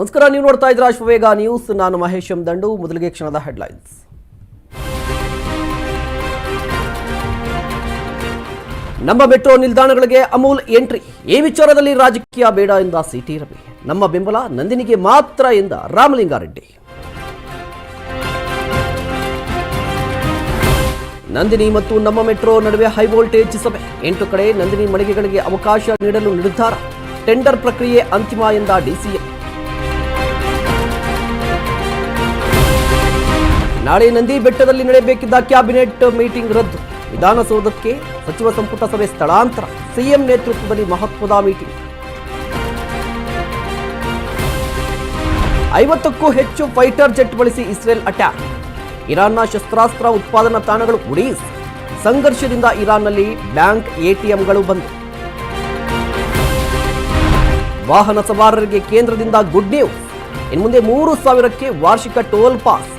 ನಮಸ್ಕಾರ, ನೀವು ನೋಡ್ತಾ ಇದ್ರ ಅಶ್ವವೇಗ ನ್ಯೂಸ್. ನಾನು ಮಹೇಶ್ ಎಂ ದಂಡು ಮೊದಲಿಗೆ ಕ್ಷಣದ ಹೆಡ್ಲೈನ್ಸ್. ನಮ್ಮ ಮೆಟ್ರೋ ನಿಲ್ದಾಣಗಳಿಗೆ ಅಮೂಲ್ ಎಂಟ್ರಿ. ಈ ವಿಚಾರದಲ್ಲಿ ರಾಜಕೀಯ ಬೇಡ ಎಂದ ಸಿಟಿ ರವಿ. ನಮ್ಮ ಬೆಂಬಲ ನಂದಿನಿಗೆ ಮಾತ್ರ ಎಂದ ರಾಮಲಿಂಗಾರೆಡ್ಡಿ. ನಂದಿನಿ ಮತ್ತು ನಮ್ಮ ಮೆಟ್ರೋ ನಡುವೆ ಹೈ ವೋಲ್ಟೇಜ್ ಸಭೆ. ಎಂಟು ಕಡೆ ನಂದಿನಿ ಮಳಿಗೆಗಳಿಗೆ ಅವಕಾಶ ನೀಡಲು ನಿರ್ಧಾರ. ಟೆಂಡರ್ ಪ್ರಕ್ರಿಯೆ ಅಂತಿಮ ಎಂದ ಡಿಸಿಎಂ. ನಾಳೆ ನಂದಿ ಬೆಟ್ಟದಲ್ಲಿ ನಡೆಯಬೇಕಿದ್ದ ಕ್ಯಾಬಿನೆಟ್ ಮೀಟಿಂಗ್ ರದ್ದು. ವಿಧಾನಸೌಧಕ್ಕೆ ಸಚಿವ ಸಂಪುಟ ಸಭೆ ಸ್ಥಳಾಂತರ. ಸಿಎಂ ನೇತೃತ್ವದಲ್ಲಿ ಮಹತ್ವದ ಮೀಟಿಂಗ್. ಐವತ್ತಕ್ಕೂ ಹೆಚ್ಚು ಫೈಟರ್ ಜೆಟ್ ಬಳಸಿ ಇಸ್ರೇಲ್ ಅಟ್ಯಾಕ್. ಇರಾನ್ನ ಶಸ್ತ್ರಾಸ್ತ್ರ ಉತ್ಪಾದನಾ ತಾಣಗಳು ಉಡೀಸ್. ಸಂಘರ್ಷದಿಂದ ಇರಾನ್ನಲ್ಲಿ ಬ್ಯಾಂಕ್ ಎಟಿಎಂಗಳು ಬಂದ್. ವಾಹನ ಸವಾರರಿಗೆ ಕೇಂದ್ರದಿಂದ ಗುಡ್ ನ್ಯೂಸ್. ಇನ್ನು ಮುಂದೆ ಮೂರು ಸಾವಿರಕ್ಕೆ ವಾರ್ಷಿಕ ಟೋಲ್ ಪಾಸ್.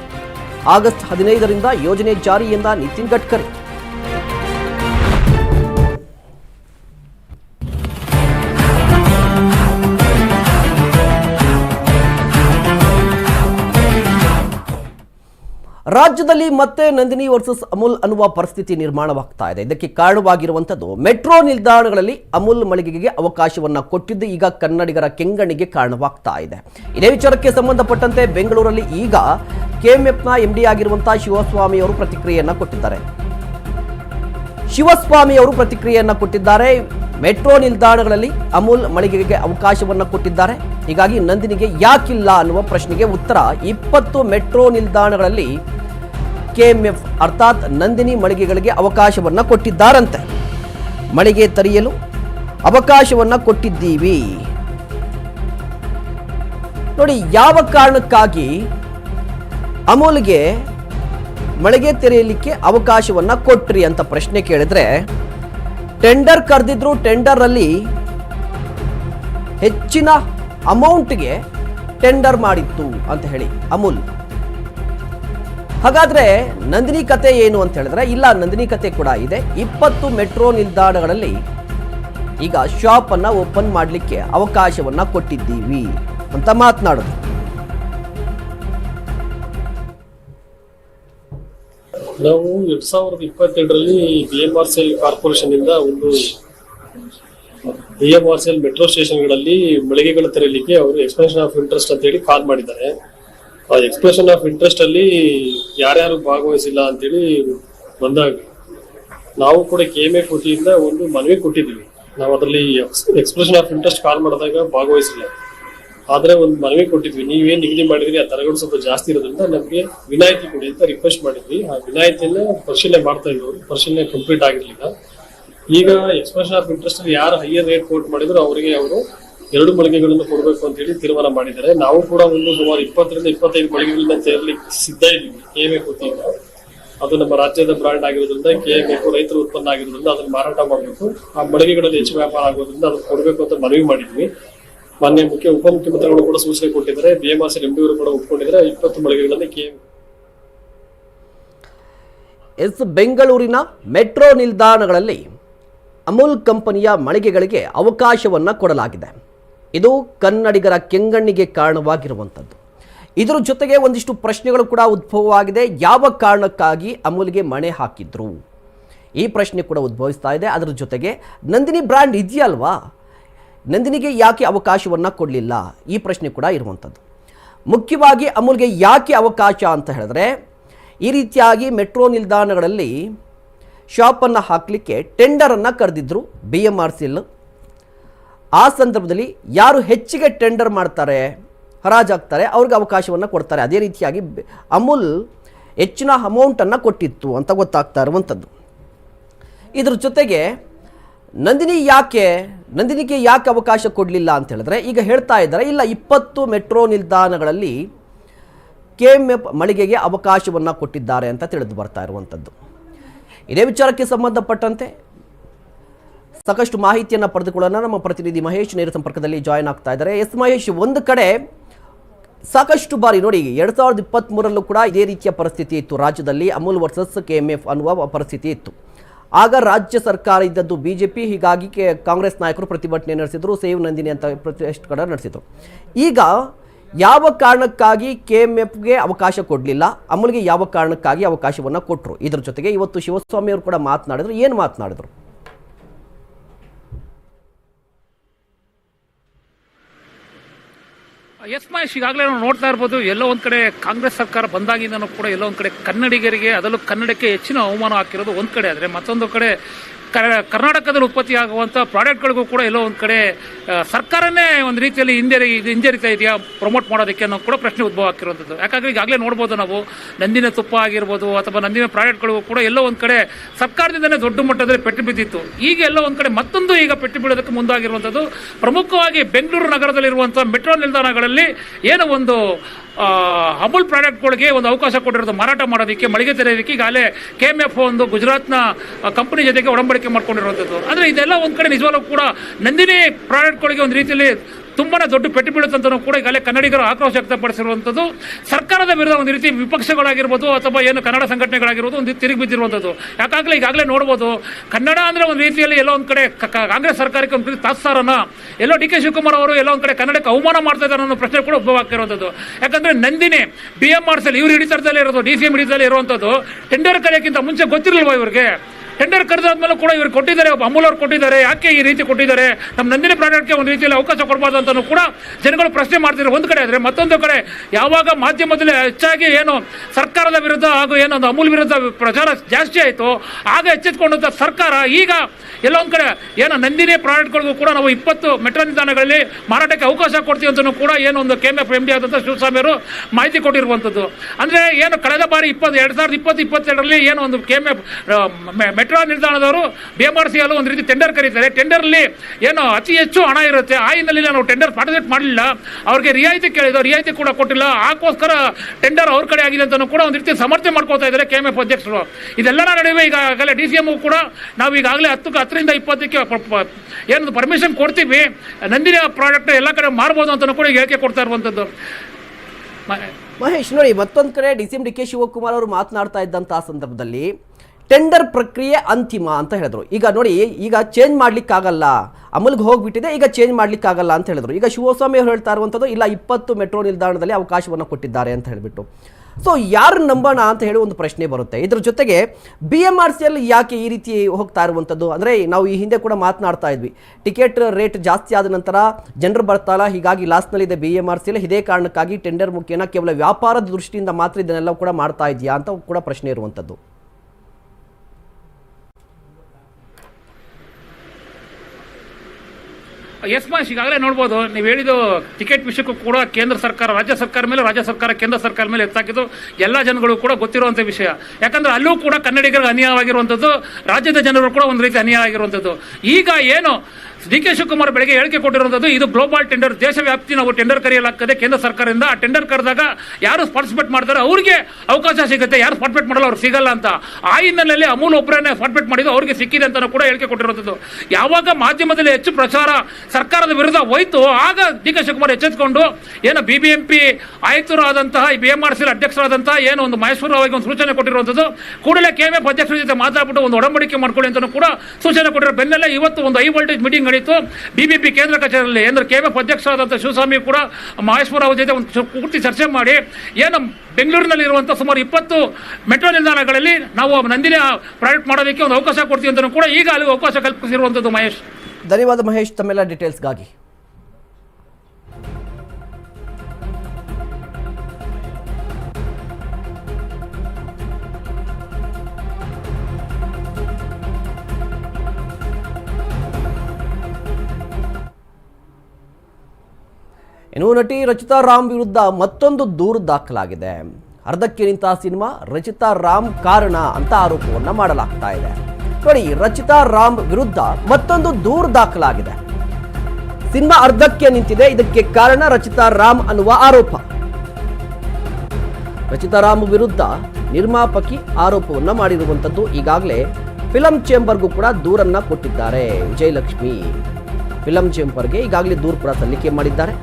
ಆಗಸ್ಟ್ ಹದಿನೈದರಿಂದ ಯೋಜನೆ ಜಾರಿ ಎಂದ ನಿತಿನ್ ಗಡ್ಕರಿ. ರಾಜ್ಯದಲ್ಲಿ ಮತ್ತೆ ನಂದಿನಿ ವರ್ಸಸ್ ಅಮೂಲ್ ಅನ್ನುವ ಪರಿಸ್ಥಿತಿ ನಿರ್ಮಾಣವಾಗ್ತಾ ಇದೆ. ಇದಕ್ಕೆ ಕಾರಣವಾಗಿರುವಂಥದ್ದು, ಮೆಟ್ರೋ ನಿಲ್ದಾಣಗಳಲ್ಲಿ ಅಮೂಲ್ ಮಳಿಗೆಗೆ ಅವಕಾಶವನ್ನ ಕೊಟ್ಟಿದ್ದು ಈಗ ಕನ್ನಡಿಗರ ಕೆಂಗಣಿಗೆ ಕಾರಣವಾಗ್ತಾ ಇದೆ. ಇದೇ ವಿಚಾರಕ್ಕೆ ಸಂಬಂಧಪಟ್ಟಂತೆ ಬೆಂಗಳೂರಲ್ಲಿ ಈಗ ಕೆಎಂಎಫ್ನ ಎಂಡಿ ಆಗಿರುವಂತಹ ಶಿವಸ್ವಾಮಿ ಅವರು ಪ್ರತಿಕ್ರಿಯೆಯನ್ನ ಕೊಟ್ಟಿದ್ದಾರೆ. ಶಿವಸ್ವಾಮಿ ಅವರು ಪ್ರತಿಕ್ರಿಯೆಯನ್ನ ಕೊಟ್ಟಿದ್ದಾರೆ. ಮೆಟ್ರೋ ನಿಲ್ದಾಣಗಳಲ್ಲಿ ಅಮೂಲ್ ಮಳಿಗೆಗೆ ಅವಕಾಶವನ್ನು ಕೊಟ್ಟಿದ್ದಾರೆ. ಹೀಗಾಗಿ ನಂದಿನಿಗೆ ಯಾಕಿಲ್ಲ ಅನ್ನುವ ಪ್ರಶ್ನೆಗೆ ಉತ್ತರ, ಇಪ್ಪತ್ತು ಮೆಟ್ರೋ ನಿಲ್ದಾಣಗಳಲ್ಲಿ ಕೆಎಂಎಫ್ ಅರ್ಥಾತ್ ನಂದಿನಿ ಮಳಿಗೆಗಳಿಗೆ ಅವಕಾಶವನ್ನು ಕೊಟ್ಟಿದ್ದಾರಂತೆ. ಮಳಿಗೆ ತೆರೆಯಲು ಅವಕಾಶವನ್ನು ಕೊಟ್ಟಿದ್ದೀವಿ. ನೋಡಿ, ಯಾವ ಕಾರಣಕ್ಕಾಗಿ ಅಮೂಲ್ಗೆ ಮಳಿಗೆ ತೆರೆಯಲಿಕ್ಕೆ ಅವಕಾಶವನ್ನು ಕೊಟ್ರಿ ಅಂತ ಪ್ರಶ್ನೆ ಕೇಳಿದ್ರೆ, ಟೆಂಡರ್ ಕರೆದಿದ್ರು ಟೆಂಡರಲ್ಲಿ ಹೆಚ್ಚಿನ ಅಮೌಂಟ್ಗೆ ಟೆಂಡರ್ ಮಾಡಿತ್ತು ಅಂತ ಹೇಳಿ ಅಮೂಲ್. ಹಾಗಾದ್ರೆ ನಂದಿನಿ ಕತೆ ಏನು ಅಂತ ಹೇಳಿದ್ರೆ, ಇಲ್ಲ, ನಂದಿನಿ ಕತೆ ಕೂಡ ಇದೆ. ಇಪ್ಪತ್ತು ಮೆಟ್ರೋ ನಿಲ್ದಾಣಗಳಲ್ಲಿ ಈಗ ಶಾಪ್ ಅನ್ನ ಓಪನ್ ಮಾಡಲಿಕ್ಕೆ ಅವಕಾಶವನ್ನ ಕೊಟ್ಟಿದ್ದೀವಿ ಅಂತ ಮಾತನಾಡೋದು. ನಾವು ಎರಡ್ ಸಾವಿರದ ಇಪ್ಪತ್ತೆರಡರಲ್ಲಿ B M R C L corporation ಇಂದ ಒಂದು B M R C L metro ಸ್ಟೇಷನ್ಗಳಲ್ಲಿ ಮಳಿಗೆಗಳು ತೆರೆಯಲಿಕ್ಕೆ ಅವರು ಎಕ್ಸ್ಪೆನ್ಷನ್ ಆಫ್ ಇಂಟ್ರೆಸ್ಟ್ ಅಂತ ಹೇಳಿ ಕಾಲ್ ಮಾಡಿದ್ದಾರೆ. ಎಕ್ಸ್ಪ್ರೆಷನ್ ಆಫ್ ಇಂಟ್ರೆಸ್ಟ್ ಅಲ್ಲಿ ಯಾರ್ಯಾರು ಭಾಗವಹಿಸಿಲ್ಲ ಅಂತೇಳಿ ಬಂದಾಗ ನಾವು ಕೂಡ ಕೆ ಎಂ ಎ ಕೋಟಿಯಿಂದ ಒಂದು ಮನವಿ ಕೊಟ್ಟಿದ್ವಿ ನಾವು ಅದರಲ್ಲಿ ಎಕ್ಸ್ಪ್ರೆಷನ್ ಆಫ್ ಇಂಟ್ರೆಸ್ಟ್ ಕಾಲ್ ಮಾಡಿದಾಗ ಭಾಗವಹಿಸಿಲ್ಲ. ಆದ್ರೆ ಒಂದು ಮನವಿ ಕೊಟ್ಟಿದ್ವಿ. ನೀವೇನ್ ನಿಗದಿ ಮಾಡಿದ್ರಿ? ಆ ದರಗಳು ಸ್ವಲ್ಪ ಜಾಸ್ತಿ ಇರೋದ್ರಿಂದ ನಮಗೆ ವಿನಾಯಿತಿ ಕೊಡಿ ಅಂತ ರಿಕ್ವೆಸ್ಟ್ ಮಾಡಿದ್ವಿ. ಆ ವಿನಾಯಿತಿಯನ್ನ ಪರಿಶೀಲನೆ ಮಾಡ್ತಾ ಇದ್ರು ಪರಿಶೀಲನೆ ಕಂಪ್ಲೀಟ್ ಆಗಿರ್ಲಿಲ್ಲ. ಈಗ ಎಕ್ಸ್ಪ್ರೆಷನ್ ಆಫ್ ಇಂಟ್ರೆಸ್ಟ್ ಯಾರು ಹೈಯರ್ ರೇಟ್ ಕೋಟ್ ಮಾಡಿದ್ರು ಅವರಿಗೆ ಅವರು ಎರಡು ಮಳಿಗೆಗಳನ್ನು ಕೊಡಬೇಕು ಅಂತ ಹೇಳಿ ತೀರ್ಮಾನ ಮಾಡಿದ್ದಾರೆ. ನಾವು ಕೂಡ ಒಂದು ಸುಮಾರು ಇಪ್ಪತ್ತರಿಂದ ಇಪ್ಪತ್ತೈದು ಮಳಿಗೆಗಳನ್ನ ತೆರಲಿಕ್ಕೆ ಸಿದ್ಧ ಇದ್ದೀವಿ. ಕೆ ಎ ಅದು ನಮ್ಮ ರಾಜ್ಯದ ಬ್ರಾಂಡ್ ಆಗಿರೋದ್ರಿಂದ, ಕೆ ಎಂ ರೈತರ ಉತ್ಪನ್ನ ಆಗಿರೋದ್ರಿಂದ ಅದನ್ನ ಮಾರಾಟ ಮಾಡಬೇಕು. ಆ ಮಳಿಗೆಗಳಲ್ಲಿ ಹೆಚ್ಚು ವ್ಯಾಪಾರ ಆಗೋದ್ರಿಂದ ಅದನ್ನ ಕೊಡಬೇಕು ಅಂತ ಮನವಿ ಮಾಡಿದ್ವಿ. ಮಾನ್ಯ ಮುಖ್ಯ ಉಪಮುಖ್ಯಮಂತ್ರಿಗಳು ಕೂಡ ಸೂಚನೆ ಕೊಟ್ಟಿದ್ದಾರೆ. B M R M D ಅವರು ಕೂಡ ಒಪ್ಪಿಕೊಂಡಿದ್ದಾರೆ ಇಪ್ಪತ್ತು ಮಳಿಗೆಗಳಲ್ಲಿ ಕೆ ಎಸ್ ಬೆಂಗಳೂರಿನ ಮೆಟ್ರೋ ನಿಲ್ದಾಣಗಳಲ್ಲಿ ಅಮೂಲ್ ಕಂಪನಿಯ ಮಳಿಗೆಗಳಿಗೆ ಅವಕಾಶವನ್ನು ಕೊಡಲಾಗಿದೆ. ಇದು ಕನ್ನಡಿಗರ ಕೆಂಗಣ್ಣಿಗೆ ಕಾರಣವಾಗಿರುವಂಥದ್ದು. ಇದರ ಜೊತೆಗೆ ಒಂದಿಷ್ಟು ಪ್ರಶ್ನೆಗಳು ಕೂಡ ಉದ್ಭವವಾಗಿದೆ. ಯಾವ ಕಾರಣಕ್ಕಾಗಿ ಅಮೂಲ್ಗೆ ಮಣೆ ಹಾಕಿದ್ರು? ಈ ಪ್ರಶ್ನೆ ಕೂಡ ಉದ್ಭವಿಸ್ತಾ ಇದೆ. ಅದರ ಜೊತೆಗೆ ನಂದಿನಿ ಬ್ರ್ಯಾಂಡ್ ಇದೆಯಲ್ವಾ? ನಂದಿನಿಗೆ ಯಾಕೆ ಅವಕಾಶವನ್ನು ಕೊಡಲಿಲ್ಲ? ಈ ಪ್ರಶ್ನೆ ಕೂಡ ಇರುವಂಥದ್ದು. ಮುಖ್ಯವಾಗಿ ಅಮೂಲ್ಗೆ ಯಾಕೆ ಅವಕಾಶ ಅಂತ ಹೇಳಿದ್ರೆ, ಈ ರೀತಿಯಾಗಿ ಮೆಟ್ರೋ ನಿಲ್ದಾಣಗಳಲ್ಲಿ ಶಾಪನ್ನು ಹಾಕಲಿಕ್ಕೆ ಟೆಂಡರನ್ನು ಕರೆದಿದ್ದರು B M R C L ಆ ಸಂದರ್ಭದಲ್ಲಿ ಯಾರು ಹೆಚ್ಚಿಗೆ ಟೆಂಡರ್ ಮಾಡ್ತಾರೆ ಹರಾಜಾಗ್ತಾರೆ ಅವ್ರಿಗೆ ಅವಕಾಶವನ್ನು ಕೊಡ್ತಾರೆ. ಅದೇ ರೀತಿಯಾಗಿ ಅಮೂಲ್ ಹೆಚ್ಚಿನ ಅಮೌಂಟನ್ನು ಕೊಟ್ಟಿತ್ತು ಅಂತ ಗೊತ್ತಾಗ್ತಾ ಇರುವಂಥದ್ದು. ಇದ್ರ ಜೊತೆಗೆ ನಂದಿನಿ ಯಾಕೆ, ನಂದಿನಿಗೆ ಯಾಕೆ ಅವಕಾಶ ಕೊಡಲಿಲ್ಲ ಅಂತ ಹೇಳಿದ್ರೆ, ಈಗ ಹೇಳ್ತಾ ಇದ್ದಾರೆ, ಇಲ್ಲ ಇಪ್ಪತ್ತು ಮೆಟ್ರೋ ನಿಲ್ದಾಣಗಳಲ್ಲಿ ಕೆ ಎಂ ಎಫ್ ಮಳಿಗೆಗೆ ಅವಕಾಶವನ್ನು ಕೊಟ್ಟಿದ್ದಾರೆ ಅಂತ ತಿಳಿದು ಬರ್ತಾ ಇರುವಂಥದ್ದು. ಇದೇ ವಿಚಾರಕ್ಕೆ ಸಂಬಂಧಪಟ್ಟಂತೆ ಸಾಕಷ್ಟು ಮಾಹಿತಿಯನ್ನು ಪಡೆದುಕೊಳ್ಳೋಣ. ನಮ್ಮ ಪ್ರತಿನಿಧಿ ಮಹೇಶ್ ನೇರ ಸಂಪರ್ಕದಲ್ಲಿ ಜಾಯ್ನ್ ಆಗ್ತಾ ಇದ್ದಾರೆ. ಎಸ್ ಮಹೇಶ್, ಒಂದು ಕಡೆ ಸಾಕಷ್ಟು ಬಾರಿ ನೋಡಿ, ಎರಡ್ ಸಾವಿರದ ಇಪ್ಪತ್ತ್ಮೂರಲ್ಲೂ ಕೂಡ ಇದೇ ರೀತಿಯ ಪರಿಸ್ಥಿತಿ ಇತ್ತು. ರಾಜ್ಯದಲ್ಲಿ Amul versus K M F ಅನ್ನುವ ಪರಿಸ್ಥಿತಿ ಇತ್ತು. ಆಗ ರಾಜ್ಯ ಸರ್ಕಾರ ಇದ್ದದ್ದು ಬಿ ಜೆ ಪಿ ಹೀಗಾಗಿ ಕೆ ಕಾಂಗ್ರೆಸ್ ನಾಯಕರು ಪ್ರತಿಭಟನೆ ನಡೆಸಿದರು. ಸೇವ್ ನಂದಿನಿ ಅಂತ ಪ್ರತಿಷ್ಠೆ ಕೂಡ ನಡೆಸಿದರು. ಈಗ ಯಾವ ಕಾರಣಕ್ಕಾಗಿ ಕೆ ಎಂ ಎಫ್ಗೆ ಅವಕಾಶ ಕೊಡಲಿಲ್ಲ? ಅಮೂಲ್ಗೆ ಯಾವ ಕಾರಣಕ್ಕಾಗಿ ಅವಕಾಶವನ್ನು ಕೊಟ್ಟರು ಇದ್ರ ಜೊತೆಗೆ ಇವತ್ತು ಶಿವಸ್ವಾಮಿ ಅವರು ಕೂಡ ಮಾತನಾಡಿದ್ರು. ಏನು ಮಾತನಾಡಿದ್ರು? ಎಸ್ ಮಹೇಶ್ ಈಗಾಗಲೇ ನಾವು ನೋಡ್ತಾ ಇರ್ಬೋದು, ಎಲ್ಲೋ ಒಂದ್ ಕಡೆ ಕಾಂಗ್ರೆಸ್ ಸರ್ಕಾರ ಬಂದಾಗಿಂದನೂ ಕೂಡ ಎಲ್ಲೋ ಒಂದ್ ಕಡೆ ಕನ್ನಡಿಗರಿಗೆ, ಅದರಲ್ಲೂ ಕನ್ನಡಕ್ಕೆ ಹೆಚ್ಚಿನ ಅವಮಾನ ಹಾಕಿರೋದು ಒಂದ್ ಕಡೆ. ಆದ್ರೆ ಮತ್ತೊಂದು ಕಡೆ ಕರ್ನಾಟಕದಲ್ಲಿ ಉತ್ಪತ್ತಿಯಾಗುವಂಥ ಪ್ರಾಡಕ್ಟ್ಗಳಿಗೂ ಕೂಡ ಎಲ್ಲೋ ಒಂದು ಕಡೆ ಸರ್ಕಾರನೇ ಒಂದು ರೀತಿಯಲ್ಲಿ ಹಿಂದೆ ಹಿಂಜರಿತಾ ಇದೆಯಾ? ಪ್ರಮೋಟ್ ಮಾಡೋದಕ್ಕೆ ಅನ್ನೋ ಕೂಡ ಪ್ರಶ್ನೆ ಉದ್ಭವ ಆಗಿರುವಂಥದ್ದು ಯಾಕಂದ್ರೆ ಈಗಾಗಲೇ ನೋಡ್ಬೋದು ನಾವು, ನಂದಿನ ತುಪ್ಪ ಆಗಿರ್ಬೋದು ಅಥವಾ ನಂದಿನ ಪ್ರಾಡಕ್ಟ್ಗಳಿಗೂ ಕೂಡ ಎಲ್ಲೋ ಒಂದು ಕಡೆ ಸರ್ಕಾರದಿಂದಲೇ ದೊಡ್ಡ ಮಟ್ಟದಲ್ಲಿ ಪೆಟ್ಟು ಬಿದ್ದಿತ್ತು. ಈಗ ಎಲ್ಲೋ ಒಂದು ಕಡೆ ಮತ್ತೊಂದು ಈಗ ಪೆಟ್ಟು ಬೀಳೋದಕ್ಕೆ ಮುಂದಾಗಿರುವಂಥದ್ದು, ಪ್ರಮುಖವಾಗಿ ಬೆಂಗಳೂರು ನಗರದಲ್ಲಿರುವಂಥ ಮೆಟ್ರೋ ನಿಲ್ದಾಣಗಳಲ್ಲಿ ಏನೋ ಒಂದು ಅಮೂಲ್ ಪ್ರಾಡಕ್ಟ್ಗಳಿಗೆ ಒಂದು ಅವಕಾಶ ಕೊಟ್ಟಿರೋದು ಮಾರಾಟ ಮಾಡೋದಕ್ಕೆ, ಮಳಿಗೆ ತೆರೆಯೋದಕ್ಕೆ ಈಗಾಗಲೇ ಕೆ ಎಂ ಎಫ್ ಒಂದು ಗುಜರಾತ್ನ ಕಂಪನಿ ಜೊತೆಗೆ ಒಡಂಬಡಿಕೆ ಮಾಡ್ಕೊಂಡಿರುವಂಥದ್ದು. ಅಂದರೆ ಇದೆಲ್ಲ ಒಂದು ಕಡೆ ನಿಜವಾಗ್ಲೂ ಕೂಡ ನಂದಿನಿ ಪ್ರಾಡಕ್ಟ್ಗಳಿಗೆ ಒಂದು ರೀತಿಯಲ್ಲಿ ತುಂಬಾನೇ ದೊಡ್ಡ ಪೆಟ್ಟು ಬೀಳುತ್ತಂತನೂ ಕೂಡ ಈಗಲೇ ಕನ್ನಡಿಗರು ಆಕ್ರೋಶ ವ್ಯಕ್ತಪಡಿಸಿರುವಂಥದ್ದು. ಸರ್ಕಾರದ ವಿರುದ್ಧ ಒಂದು ರೀತಿ ವಿಪಕ್ಷಗಳಾಗಿರ್ಬೋದು ಅಥವಾ ಏನು ಕನ್ನಡ ಸಂಘಟನೆಗಳಾಗಿರ್ಬೋದು ಒಂದು ತಿರುಗಿ ಬಿದ್ದಿರುವಂಥದ್ದು. ಯಾಕಾಗಲೇ ಈಗಾಗಲೇ ನೋಡ್ಬೋದು, ಕನ್ನಡ ಅಂದ್ರೆ ಒಂದು ರೀತಿಯಲ್ಲಿ ಎಲ್ಲೋ ಒಂದು ಕಡೆ ಕಾಂಗ್ರೆಸ್ ಸರ್ಕಾರಕ್ಕೆ ಒಂದು ತಾತ್ಸಾರನ, ಎಲ್ಲೋ ಡಿ ಕೆ ಶಿವಕುಮಾರ್ ಅವರು ಎಲ್ಲೋ ಒಂದು ಕಡೆ ಕನ್ನಡಕ್ಕೆ ಅವಮಾನ ಮಾಡ್ತಾ ಇದ್ದಾರೆ ಅನ್ನೋ ಪ್ರಶ್ನೆ ಕೂಡ ಉದ್ಭವ ಆಗ್ತಿರುವಂಥದ್ದು ಯಾಕಂದ್ರೆ ನಂದಿನಿ ಬಿ ಎಂ ಆರ್ಸಲ್ಲಿ ಇವರು ಇವ್ರು ಹಿಡಿತರದಲ್ಲೇ ಇರೋದು, ಡಿ ಸಿ ಎಂ ಹಿಡಿತದಲ್ಲೇ ಇರುವಂಥದ್ದು. ಟೆಂಡರ್ ಕರೆಯೋಕ್ಕಿಂತ ಮುಂಚೆ ಗೊತ್ತಿರಲಿಲ್ವ ಇವ್ರಿಗೆ? ಟೆಂಡರ್ ಕರೆದಾದ್ಮೇಲೆ ಕೂಡ ಇವರು ಕೊಟ್ಟಿದ್ದಾರೆ ಅಮೂಲ್ ಅವ್ರು ಕೊಟ್ಟಿದ್ದಾರೆ, ಯಾಕೆ ಈ ರೀತಿ ಕೊಟ್ಟಿದ್ದಾರೆ? ನಮ್ಮ ನಂದಿನಿ ಪ್ರಾಡಕ್ಟ್ಗೆ ಒಂದು ರೀತಿಯಲ್ಲಿ ಅವಕಾಶ ಕೊಡಬಾರ್ದು ಅಂತಲೂ ಕೂಡ ಜನಗಳು ಪ್ರಶ್ನೆ ಮಾಡ್ತಿದ್ದಾರೆ ಒಂದು ಕಡೆ ಆದರೆ ಮತ್ತೊಂದು ಕಡೆ, ಯಾವಾಗ ಮಾಧ್ಯಮದಲ್ಲಿ ಹೆಚ್ಚಾಗಿ ಏನು ಸರ್ಕಾರದ ವಿರುದ್ಧ ಹಾಗೂ ಏನೊಂದು ಅಮೂಲ್ ವಿರುದ್ಧ ಪ್ರಚಾರ ಜಾಸ್ತಿ ಆಯಿತು, ಆಗ ಎಚ್ಚೆತ್ಕೊಂಡಂಥ ಸರ್ಕಾರ ಈಗ ಎಲ್ಲೋ ಒಂದು ಕಡೆ ಏನೋ ನಂದಿನಿ ಪ್ರಾಡಕ್ಟ್ಗಳಿಗೂ ಕೂಡ ನಾವು ಇಪ್ಪತ್ತು ಮೆಟ್ರೋ ನಿಲ್ದಾಣಗಳಲ್ಲಿ ಮಾರಾಟಕ್ಕೆ ಅವಕಾಶ ಕೊಡ್ತೀವಿ ಅಂತಲೂ ಕೂಡ ಏನೊಂದು K M F M D ಆದಂಥ ಶಿವಸ್ವಾಮಿ ಅವರು ಮಾಹಿತಿ ಕೊಟ್ಟಿರುವಂಥದ್ದು ಅಂದರೆ ಏನು ಕಳೆದ ಬಾರಿ ಇಪ್ಪತ್ತು, ಎರಡು ಸಾವಿರದ ಇಪ್ಪತ್ತು, ಇಪ್ಪತ್ತೆರಡರಲ್ಲಿ ಏನು ಒಂದು ಕೆ ಎಂ ಎಫ್ ನಿಲ್ದಾಣದವರು ಎಂ ಆರ್ ಸಿ ಅಲ್ಲೂ ಒಂದು ರೀತಿ ಟೆಂಡರ್ ಕರೀತಾರೆ. ಟೆಂಡರ್ಲಿ ಏನು ಅತಿ ಹೆಚ್ಚು ಹಣ ಇರುತ್ತೆ. ಆ ಹಿನ್ನೆಲೆಯಲ್ಲಿ ನಾವು ಟೆಂಡರ್ ಪಾರ್ಟಿಸಿಪೇಟ್ ಮಾಡಲಿಲ್ಲ. ಅವ್ರಿಗೆ ರಿಯಾಯಿತಿ ಕೇಳಿದ್ರು. ರಿಯಾಯಿತಿ ಕೂಡ ಕೊಟ್ಟಿಲ್ಲ. ಆಕೋಸ್ಕರ ಟೆಂಡರ್ ಅವ್ರ ಕಡೆ ಆಗಿದೆ ಅಂತಲೂ ಕೂಡ ಒಂದು ರೀತಿ ಸಮರ್ಥನೆ ಮಾಡ್ಕೋತಾ ಇದ್ದಾರೆ ಕೆ ಎಂ ಎಫ್ ಅಧ್ಯಕ್ಷರು. ಇದೆಲ್ಲರ ನಡುವೆ ಈಗಾಗಲೇ ಡಿ ಸಿ ಎಂ ಕೂಡ ನಾವು ಈಗಾಗಲೇ ಹತ್ತು ಹತ್ತರಿಂದ ಇಪ್ಪತ್ತಕ್ಕೆ ಏನು ಪರ್ಮಿಷನ್ ಕೊಡ್ತೀವಿ. ನಂದಿನಿ ಪ್ರಾಡಕ್ಟ್ ಎಲ್ಲ ಕಡೆ ಮಾರ್ಬೋದು ಅಂತಲೂ ಕೂಡ ಹೇಳಿಕೆ ಕೊಡ್ತಾ ಇರುವಂಥದ್ದು ಮಹೇಶ್ ನೋಡಿ, ಮತ್ತೊಂದು ಕಡೆ D C M D K Shivakumar ಅವರು ಮಾತನಾಡ್ತಾ ಇದ್ದಂತಹ ಸಂದರ್ಭದಲ್ಲಿ ಟೆಂಡರ್ ಪ್ರಕ್ರಿಯೆ ಅಂತಿಮ ಅಂತ ಹೇಳಿದ್ರು. ಈಗ ನೋಡಿ, ಈಗ ಚೇಂಜ್ ಮಾಡ್ಲಿಕ್ಕಾಗಲ್ಲ. ಅಮಲ್ಗೆ ಹೋಗ್ಬಿಟ್ಟಿದೆ, ಈಗ ಚೇಂಜ್ ಮಾಡ್ಲಿಕ್ಕಾಗಲ್ಲ ಅಂತ ಹೇಳಿದ್ರು. ಈಗ ಶಿವಸ್ವಾಮಿ ಅವರು ಹೇಳ್ತಾ ಇರುವಂಥದ್ದು, ಇಲ್ಲ, ಇಪ್ಪತ್ತು ಮೆಟ್ರೋ ನಿಲ್ದಾಣದಲ್ಲಿ ಅವಕಾಶವನ್ನು ಕೊಟ್ಟಿದ್ದಾರೆ ಅಂತ ಹೇಳಿಬಿಟ್ಟು. ಸೊ ಯಾರು ನಂಬೋಣ ಅಂತ ಹೇಳಿ ಒಂದು ಪ್ರಶ್ನೆ ಬರುತ್ತೆ. ಇದ್ರ ಜೊತೆಗೆ ಬಿ ಎಂ ಆರ್ ಸಿ ಅಲ್ಲಿ ಯಾಕೆ ಈ ರೀತಿ ಹೋಗ್ತಾ ಇರುವಂಥದ್ದು? ಅಂದರೆ, ನಾವು ಈ ಹಿಂದೆ ಕೂಡ ಮಾತನಾಡ್ತಾ ಇದ್ವಿ. ಟಿಕೆಟ್ ರೇಟ್ ಜಾಸ್ತಿ ಆದ ನಂತರ ಜನರು ಬರ್ತಾಲ್ಲ ಹೀಗಾಗಿ ಲಾಸ್ಟ್ನಲ್ಲಿದೆ ಬಿ ಎಂ ಆರ್ ಸಿಯಲ್ಲಿ ಇದೇ ಕಾರಣಕ್ಕಾಗಿ ಟೆಂಡರ್ ಮುಖೇನ ಕೇವಲ ವ್ಯಾಪಾರದ ದೃಷ್ಟಿಯಿಂದ ಮಾತ್ರ ಇದನ್ನೆಲ್ಲ ಕೂಡ ಮಾಡ್ತಾ ಇದೆಯಾ ಅಂತ ಕೂಡ ಪ್ರಶ್ನೆ ಇರುವಂಥದ್ದು. ಎಸ್ ಮಹೇಶ್ ಈಗಾಗಲೇ ನೋಡ್ಬೋದು, ನೀವು ಹೇಳಿದ್ದು ಟಿಕೆಟ್ ವಿಷಯಕ್ಕೂ ಕೂಡ ಕೇಂದ್ರ ಸರ್ಕಾರ, ರಾಜ್ಯ ಸರ್ಕಾರ ಮೇಲೆ, ರಾಜ್ಯ ಸರ್ಕಾರ, ಕೇಂದ್ರ ಸರ್ಕಾರ ಮೇಲೆ ಎತ್ತಾಕಿದ್ದು ಎಲ್ಲ ಜನಗಳು ಕೂಡ ಗೊತ್ತಿರುವಂಥ ವಿಷಯ. ಯಾಕಂದ್ರೆ ಅಲ್ಲೂ ಕೂಡ ಕನ್ನಡಿಗರಿಗೆ ಅನ್ಯಾಯವಾಗಿರುವಂಥದ್ದು, ರಾಜ್ಯದ ಜನರು ಕೂಡ ಒಂದು ರೀತಿ ಅನ್ಯಾಯ ಆಗಿರುವಂಥದ್ದು. ಈಗ ಏನು ಡಿ ಕೆ ಶಿವಕುಮಾರ್ ಬೆಳಗ್ಗೆ ಹೇಳಿಕೆ ಕೊಟ್ಟಿರುವಂಥದ್ದು, ಇದು ಗ್ಲೋಬಲ್ ಟೆಂಡರ್ ದೇಶವ್ಯಾಪ್ತಿ ನಾವು ಟೆಂಡರ್ ಕರೆಯಲಾಗ್ತದೆ ಕೇಂದ್ರ ಸರ್ಕಾರದಿಂದ. ಆ ಟೆಂಡರ್ ಕರೆದಾಗ ಯಾರು ಪಾರ್ಟಿಸಿಪೇಟ್ ಮಾಡ್ತಾರೆ, ಅವರಿಗೆ ಅವಕಾಶ ಸಿಗುತ್ತೆ. ಯಾರು ಪಾರ್ಟಿಸಿಪೇಟ್ ಮಾಡಲ್ಲ, ಅವ್ರು ಸಿಗಲ್ಲ ಅಂತ. ಆ ಹಿನ್ನೆಲೆಯಲ್ಲಿ ಅಮೂಲ್ ಒಬ್ಬರನ್ನೇ ಪಾರ್ಟಿಸಿಪೇಟ್ ಮಾಡಿದ್ದು, ಅವ್ರಿಗೆ ಸಿಕ್ಕಿದೆ ಅಂತ ಕೂಡ ಹೇಳಿಕೆ ಕೊಟ್ಟಿರುವಂಥದ್ದು. ಯಾವಾಗ ಮಾಧ್ಯಮದಲ್ಲಿ ಹೆಚ್ಚು ಪ್ರಚಾರ ಸರ್ಕಾರದ ವಿರುದ್ಧ ಹೋಯ್ತು, ಆಗ ಡಿ ಕೆ ಶಿವಕುಮಾರ್ ಎಚ್ಚೆತ್ಕೊಂಡು, ಏನು ಬಿ ಬಿ ಎಂ ಪಿ ಆಯುಕ್ತರಾದಂತಹ ಬಿ ಎಂ ಆರ್ ಸಿ ಅಧ್ಯಕ್ಷರಾದಂತಹ, ಏನು ಒಂದು ಅವರಿಗೆ ಒಂದು ಸೂಚನೆ ಕೊಟ್ಟಿರುವಂಥದ್ದು. ಕೂಡಲೇ ಕೆ ಎಂ ಎಫ್ ಅಧ್ಯಕ್ಷರ ಜೊತೆ ಮಾತಾಡ್ಬಿಟ್ಟು ಒಂದು ಒಡಂಬಡಿಕೆ ಮಾಡ್ಕೊಳ್ಳಿ ಅಂತ ಕೂಡ ಸೂಚನೆ ಕೊಟ್ಟಿರೋ ಬೆನ್ನಲ್ಲೇ ಇವತ್ತು ಒಂದು ಹೈ ವೋಲ್ಟೇಜ್ ಮೀಟಿಂಗ್ ನಡೀತು ಬಿಬಿಪಿ ಕೇಂದ್ರ ಕಚೇರಿಯಲ್ಲಿ ಅಂದ್ರೆ ಕೆ ಎಫ್ ಅಧ್ಯಕ್ಷರಾದಂಥ ಶಿವಸ್ವಾಮಿ ಕೂಡ ಮಹೇಶ್ವರ ಅವರ ಜೊತೆ ಒಂದು ಪೂರ್ತಿ ಚರ್ಚೆ ಮಾಡಿ, ಏನು ಬೆಂಗಳೂರಿನಲ್ಲಿ ಇರುವಂಥ ಸುಮಾರು ಇಪ್ಪತ್ತು ಮೆಟ್ರೋ ನಿಲ್ದಾಣಗಳಲ್ಲಿ ನಾವು ನಂದಿನಿ ಪ್ರಾಡಕ್ಟ್ ಮಾಡೋದಕ್ಕೆ ಒಂದು ಅವಕಾಶ ಕೊಡ್ತೀವಿ ಅಂತ ಕೂಡ ಈಗ ಅಲ್ಲಿ ಅವಕಾಶ ಕಲ್ಪಿಸಿರುವಂಥದ್ದು ಮಹೇಶ್. ಧನ್ಯವಾದ ಮಹೇಶ್, ತಮ್ಮೆಲ್ಲ ಡೀಟೇಲ್ಸ್ಗಾಗಿ ಇನ್ನು ನಟಿ ರಚಿತಾ ರಾಮ್ ವಿರುದ್ಧ ಮತ್ತೊಂದು ದೂರು ದಾಖಲಾಗಿದೆ. ಅರ್ಧಕ್ಕೆ ನಿಂತ ಸಿನಿಮಾ ರಚಿತಾ ರಾಮ್ ಕಾರಣ ಅಂತ ಆರೋಪವನ್ನ ಮಾಡಲಾಗ್ತಾ ಇದೆ. ನೋಡಿ, ರಚಿತಾ ರಾಮ್ ವಿರುದ್ಧ ಮತ್ತೊಂದು ದೂರು ದಾಖಲಾಗಿದೆ. ಸಿನಿಮಾ ಅರ್ಧಕ್ಕೆ ನಿಂತಿದೆ, ಇದಕ್ಕೆ ಕಾರಣ ರಚಿತಾ ರಾಮ್ ಅನ್ನುವ ಆರೋಪ. ರಚಿತಾ ರಾಮ್ ವಿರುದ್ಧ ನಿರ್ಮಾಪಕಿ ಆರೋಪವನ್ನ ಮಾಡಿರುವಂಥದ್ದು ಈಗಾಗಲೇ ಫಿಲಂ ಚೇಂಬರ್ಗೂ ಕೂಡ ದೂರನ್ನ ಕೊಟ್ಟಿದ್ದಾರೆ ವಿಜಯಲಕ್ಷ್ಮಿ. ಫಿಲಂ ಚೇಂಬರ್ಗೆ ಈಗಾಗಲೇ ದೂರು ಕೂಡ ಸಲ್ಲಿಕೆ ಮಾಡಿದ್ದಾರೆ.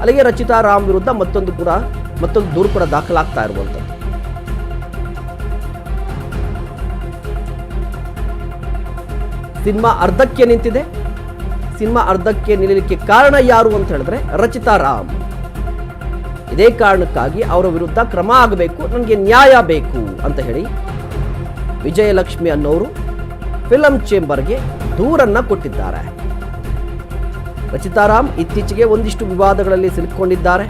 ಅಲ್ಲಿಗೆ ರಚಿತಾ ರಾಮ್ ವಿರುದ್ಧ ಮತ್ತೊಂದು ಕೂಡ, ಮತ್ತೊಂದು ದೂರು ಕೂಡ ದಾಖಲಾಗ್ತಾ ಇರುವಂಥದ್ದು. ಸಿನಿಮಾ ಅರ್ಧಕ್ಕೆ ನಿಂತಿದೆ. ಸಿನಿಮಾ ಅರ್ಧಕ್ಕೆ ನಿಲ್ಲಲಿಕ್ಕೆ ಕಾರಣ ಯಾರು ಅಂತ ಹೇಳಿದ್ರೆ ರಚಿತಾ ರಾಮ್. ಇದೇ ಕಾರಣಕ್ಕಾಗಿ ಅವರ ವಿರುದ್ಧ ಕ್ರಮ ಆಗಬೇಕು, ನನಗೆ ನ್ಯಾಯ ಬೇಕು ಅಂತ ಹೇಳಿ ವಿಜಯಲಕ್ಷ್ಮಿ ಅನ್ನೋರು ಫಿಲಂ ಚೇಂಬರ್ಗೆ ದೂರನ್ನ ಕೊಟ್ಟಿದ್ದಾರೆ. ರಚಿತಾರಾಮ್ ಇತ್ತೀಚೆಗೆ ಒಂದಿಷ್ಟು ವಿವಾದಗಳಲ್ಲಿ ಸಿಲುಕೊಂಡಿದ್ದಾರೆ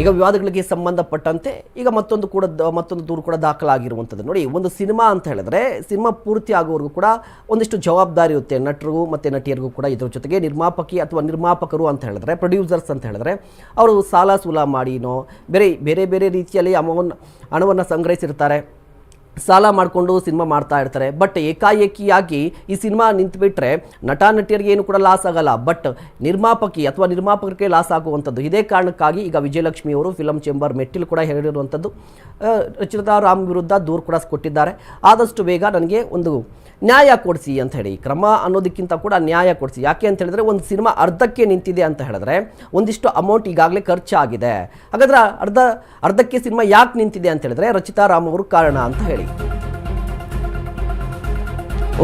ಈಗ ವಿವಾದಗಳಿಗೆ ಸಂಬಂಧಪಟ್ಟಂತೆ ಈಗ ಮತ್ತೊಂದು ಕೂಡ ಮತ್ತೊಂದು ದೂರು ಕೂಡ ದಾಖಲಾಗಿರುವಂಥದ್ದು. ನೋಡಿ, ಒಂದು ಸಿನಿಮಾ ಅಂತ ಹೇಳಿದ್ರೆ ಸಿನಿಮಾ ಪೂರ್ತಿ ಆಗೋವರೆಗೂ ಕೂಡ ಒಂದಿಷ್ಟು ಜವಾಬ್ದಾರಿ ಇರುತ್ತೆ. ನಟರಿಗೂ ಮತ್ತು ನಟಿಯರಿಗೂ ಕೂಡ ಇದ್ರ ಜೊತೆಗೆ ನಿರ್ಮಾಪಕಿ ಅಥವಾ ನಿರ್ಮಾಪಕರು ಅಂತ ಹೇಳಿದ್ರೆ ಪ್ರೊಡ್ಯೂಸರ್ಸ್ ಅಂತ ಹೇಳಿದ್ರೆ, ಅವರು ಸಾಲ ಸೂಲ ಮಾಡಿನೋ, ಬೇರೆ ಬೇರೆ ಬೇರೆ ರೀತಿಯಲ್ಲಿ ಅಮೌನ್, ಹಣವನ್ನು ಸಂಗ್ರಹಿಸಿರ್ತಾರೆ. ಸಾಲ ಮಾಡಿಕೊಂಡು ಸಿನಿಮಾ ಮಾಡ್ತಾ ಇರ್ತಾರೆ. ಬಟ್ ಏಕಾಏಕಿಯಾಗಿ ಈ ಸಿನಿಮಾ ನಿಂತುಬಿಟ್ರೆ ನಟ, ನಟಿಯರಿಗೆ ಏನು ಕೂಡ ಲಾಸ್ ಆಗಲ್ಲ. ಬಟ್ ನಿರ್ಮಾಪಕಿ ಅಥವಾ ನಿರ್ಮಾಪಕರಿಗೆ ಲಾಸ್ ಆಗುವಂಥದ್ದು. ಇದೇ ಕಾರಣಕ್ಕಾಗಿ ಈಗ ವಿಜಯಲಕ್ಷ್ಮಿ ಅವರು ಫಿಲಂ ಚೇಂಬರ್ ಮೆಟ್ಟಿಲು ಕೂಡ ಹೇಳಿರುವಂಥದ್ದು ರಚಿತಾ ರಾಮ್ ವಿರುದ್ಧ ದೂರು ಕೂಡ ಕೊಟ್ಟಿದ್ದಾರೆ. ಆದಷ್ಟು ಬೇಗ ನನಗೆ ಒಂದು ನ್ಯಾಯ ಕೊಡಿಸಿ ಅಂತ ಹೇಳಿ. ಕ್ರಮ ಅನ್ನೋದಕ್ಕಿಂತ ಕೂಡ ನ್ಯಾಯ ಕೊಡಿಸಿ. ಯಾಕೆ ಅಂತ ಹೇಳಿದ್ರೆ ಒಂದು ಸಿನಿಮಾ ಅರ್ಧಕ್ಕೆ ನಿಂತಿದೆ ಅಂತ ಹೇಳಿದ್ರೆ ಒಂದಿಷ್ಟು ಅಮೌಂಟ್ ಈಗಾಗಲೇ ಖರ್ಚಾಗಿದೆ. ಹಾಗಾದ್ರೆ ಅರ್ಧ, ಅರ್ಧಕ್ಕೆ ಸಿನಿಮಾ ಯಾಕೆ ನಿಂತಿದೆ ಅಂತ ಹೇಳಿದ್ರೆ ರಚಿತಾ ರಾಮ್ ಅವರು ಕಾರಣ ಅಂತ ಹೇಳಿ.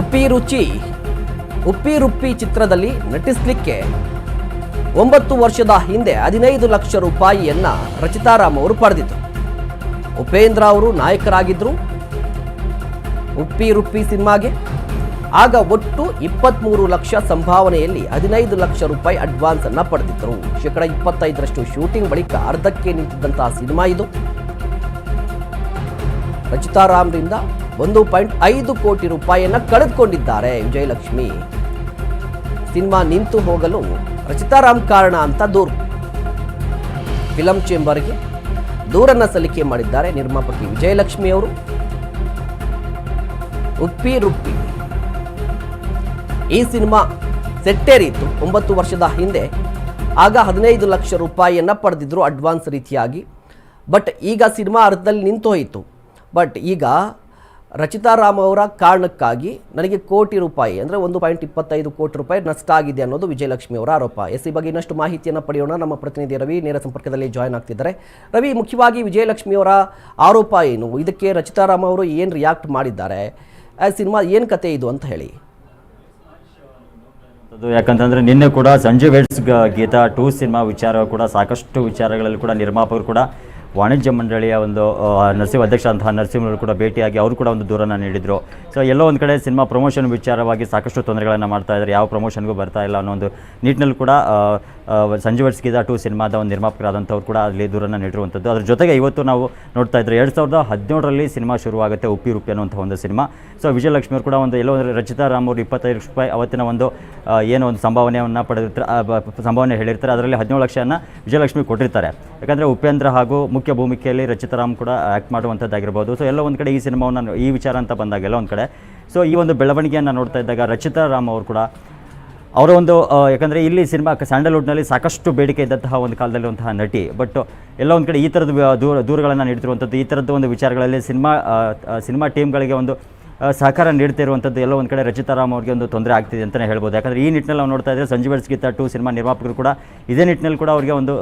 ಉಪ್ಪಿ ರುಚಿ, ಉಪ್ಪಿ ರುಪ್ಪಿ ಚಿತ್ರದಲ್ಲಿ ನಟಿಸಲಿಕ್ಕೆ ಒಂಬತ್ತು ವರ್ಷದ ಹಿಂದೆ ಹದಿನೈದು ಲಕ್ಷ ರೂಪಾಯಿಯನ್ನ ರಚಿತಾರಾಮ್ ಅವರು ಪಡೆದಿದ್ದರು ಉಪೇಂದ್ರ ಅವರು ನಾಯಕರಾಗಿದ್ದರು ಉಪ್ಪಿ ರುಪ್ಪಿ ಸಿನಿಮಾಗೆ ಆಗ ಒಟ್ಟು ಇಪ್ಪತ್ತ್ಮೂರು ಲಕ್ಷ ಸಂಭಾವನೆಯಲ್ಲಿ ಹದಿನೈದು ಲಕ್ಷ ರೂಪಾಯಿ ಅಡ್ವಾನ್ಸ್ ಅನ್ನ ಪಡೆದಿದ್ದರು ಶೇಕಡ ಇಪ್ಪತ್ತೈದರಷ್ಟು ಶೂಟಿಂಗ್ ಬಳಿಕ ಅರ್ಧಕ್ಕೆ ನಿಂತಿದ್ದಂತಹ ಸಿನಿಮಾ ಇದು. ರಚಿತಾರಾಮ್ರಿಂದ ಒಂದು ಪಾಯಿಂಟ್ ಐದು ಕೋಟಿ ರೂಪಾಯಿಯನ್ನು ಕಳೆದುಕೊಂಡಿದ್ದಾರೆ ವಿಜಯಲಕ್ಷ್ಮಿ. ಸಿನಿಮಾ ನಿಂತು ಹೋಗಲು ರಚಿತಾರಾಮ್ ಕಾರಣ ಅಂತ ದೂರು. ಫಿಲಂ ಚೇಂಬರ್ಗೆ ದೂರನ್ನ ಸಲ್ಲಿಕೆ ಮಾಡಿದ್ದಾರೆ ನಿರ್ಮಾಪಕಿ ವಿಜಯಲಕ್ಷ್ಮಿ ಅವರು. ಉಪ್ಪಿ ರುಪ್ಪಿ. ಈ ಸಿನಿಮಾ ಸೆಟ್ಟೇರಿತ್ತು ಒಂಬತ್ತು ವರ್ಷದ ಹಿಂದೆ. ಆಗ ಹದಿನೈದು ಲಕ್ಷ ರೂಪಾಯಿಯನ್ನು ಪಡೆದಿದ್ರು ಅಡ್ವಾನ್ಸ್ ರೀತಿಯಾಗಿ. ಬಟ್ ಈಗ ಸಿನಿಮಾ ಅರ್ಧದಲ್ಲಿ ನಿಂತು ಹೋಯಿತು. ಬಟ್ ಈಗ ರಚಿತಾರಾಮ್ ಅವರ ಕಾರಣಕ್ಕಾಗಿ ನನಗೆ ಕೋಟಿ ರೂಪಾಯಿ ಅಂದರೆ ಒಂದು ಪಾಯಿಂಟ್ ಇಪ್ಪತ್ತೈದು ಕೋಟಿ ರೂಪಾಯಿ ನಷ್ಟ ಆಗಿದೆ ಅನ್ನೋದು ವಿಜಯಲಕ್ಷ್ಮಿ ಅವರ ಆರೋಪ. ಎಸ್ ಈ ಬಗ್ಗೆ ಇನ್ನಷ್ಟು ಮಾಹಿತಿಯನ್ನು ಪಡೆಯೋಣ. ನಮ್ಮ ಪ್ರತಿನಿಧಿ ರವಿ ನೇರ ಸಂಪರ್ಕದಲ್ಲಿ ಜಾಯ್ನ್ ಆಗ್ತಿದ್ದಾರೆ. ರವಿ, ಮುಖ್ಯವಾಗಿ ವಿಜಯಲಕ್ಷ್ಮಿ ಅವರ ಆರೋಪ ಏನು? ಇದಕ್ಕೆ ರಚಿತಾರಾಮ್ ಅವರು ಏನು ರಿಯಾಕ್ಟ್ ಮಾಡಿದ್ದಾರೆ? ಆ ಸಿನಿಮಾ ಏನು ಕತೆ ಇದು ಅಂತ ಹೇಳಿ. ಅದು ಯಾಕಂತಂದ್ರೆ ನಿನ್ನೆ ಕೂಡ ಸಂಜೆ ವೆಡ್ಸ್ ಗ- ಗೀತಾ ಟೂ ಸಿನಿಮಾ ವಿಚಾರ ಕೂಡ ಸಾಕಷ್ಟು ವಿಚಾರಗಳಲ್ಲಿ ಕೂಡ ನಿರ್ಮಾಪಕರು ಕೂಡ ವಾಣಿಜ್ಯ ಮಂಡಳಿಯ ಒಂದು ನರಸಿಂಹ ಅಧ್ಯಕ್ಷ ಅಂತಹ ನರಸಿಂಹರು ಕೂಡ ಭೇಟಿಯಾಗಿ ಅವರು ಕೂಡ ಒಂದು ದೂರನ್ನು ನೀಡಿದರು. ಸೊ ಎಲ್ಲೋ ಒಂದು ಕಡೆ ಸಿನಿಮಾ ಪ್ರಮೋಷನ್ ವಿಚಾರವಾಗಿ ಸಾಕಷ್ಟು ತೊಂದರೆಗಳನ್ನು ಮಾಡ್ತಾ ಇದ್ದಾರೆ ಯಾವ ಪ್ರಮೋಷನ್ಗೂ ಬರ್ತಾ ಇಲ್ಲ ಅನ್ನೋ ಒಂದು ನಿಟ್ಟಿನಲ್ಲಿ ಕೂಡ ವೆಡ್ಸ್ ಗೀತಾ ಟೂ ಸಿನಿಮಾದ ಒಂದು ನಿರ್ಮಾಪಕರಾದಂಥವ್ರು ಕೂಡ ಅಲ್ಲಿ ದೂರನ್ನು ನೀಡಿರುವಂಥದ್ದು. ಅದ್ರ ಜೊತೆಗೆ ಇವತ್ತು ನಾವು ನೋಡ್ತಾ ಇದ್ದರೆ ಎರಡು ಸಾವಿರದ ಹದಿನೇಳರಲ್ಲಿ ಸಿನಿಮಾ ಶುರುವಾಗುತ್ತೆ ಉಪ್ಪಿ ರೂಪಿ ಅನ್ನುವಂಥ ಒಂದು ಸಿನಿಮಾ. ಸೊ ವಿಜಯಲಕ್ಷ್ಮಿ ಅವರು ಕೂಡ ಒಂದು ಎಲ್ಲೋ ಅಂದರೆ ರಚಿತಾ ರಾಮ್ ಅವರು ಇಪ್ಪತ್ತೈದು ಲಕ್ಷ ರೂಪಾಯಿ ಅವತ್ತಿನ ಒಂದು ಏನು ಒಂದು ಸಂಭಾವನೆಯನ್ನು ಪಡೆದಿರ್ತಾರೆ ಸಂಭಾವನೆ ಹೇಳಿರ್ತಾರೆ. ಅದರಲ್ಲಿ ಹದಿನೇಳು ಲಕ್ಷವನ್ನು ವಿಜಯಲಕ್ಷ್ಮಿ ಕೊಟ್ಟಿರ್ತಾರೆ. ಯಾಕಂದರೆ ಉಪೇಂದ್ರ ಹಾಗೂ ಮುಖ್ಯ ಭೂಮಿಕೆಯಲ್ಲಿ ರಚಿತಾ ರಾಮ್ ಕೂಡ ಆ್ಯಕ್ಟ್ ಮಾಡುವಂಥದ್ದಾಗಿರ್ಬೋದು. ಸೊ ಎಲ್ಲ ಒಂದು ಕಡೆ ಈ ಸಿನಿಮಾವನ್ನು ಈ ವಿಚಾರ ಅಂತ ಬಂದಾಗ ಎಲ್ಲೋ ಒಂದು ಕಡೆ. ಸೊ ಈ ಒಂದು ಬೆಳವಣಿಗೆಯನ್ನು ನೋಡ್ತಾ ಇದ್ದಾಗ ರಚಿತಾ ರಾಮ್ ಅವರು ಕೂಡ, ಅವರ ಒಂದು ಯಾಕಂದರೆ ಇಲ್ಲಿ ಸಿನಿಮಾ ಸ್ಯಾಂಡಲ್ವುಡ್ನಲ್ಲಿ ಸಾಕಷ್ಟು ಬೇಡಿಕೆ ಇದ್ದಂತಹ ಒಂದು ಕಾಲದಲ್ಲಿರುವಂತಹ ನಟಿ. ಬಟ್ ಎಲ್ಲ ಒಂದು ಕಡೆ ಈ ಥರದ ದೂರ, ದೂರುಗಳನ್ನು ನೀಡ್ತಿರುವಂಥದ್ದು ಈ ಥರದ್ದು ಒಂದು ವಿಚಾರಗಳಲ್ಲಿ ಸಿನಿಮಾ ಸಿನಿಮಾ ಟೀಮ್ಗಳಿಗೆ ಒಂದು ಸಹಕಾರ ನೀಡ್ತಿರುವಂಥದ್ದು ಎಲ್ಲೋ ಒಂದು ಕಡೆ ರಚಿತಾರಾಮ್ ಅವ್ರಿಗೆ ಒಂದು ತೊಂದರೆ ಆಗ್ತಿದೆ ಅಂತಲೇ ಹೇಳ್ಬೋದು. ಯಾಕಂದರೆ ಈ ನಿಟ್ಟಿನಲ್ಲಿ ನಾವು ನೋಡ್ತಾ ಇದ್ದರೆ ಸಂಜೀವ್ ಗೀತಾ ಟು ಸಿನಿಮಾ ನಿರ್ಮಾಪಕರು ಕೂಡ ಇದೇ ನಿಟ್ಟಿನಲ್ಲಿ ಕೂಡ ಅವರಿಗೆ ಒಂದು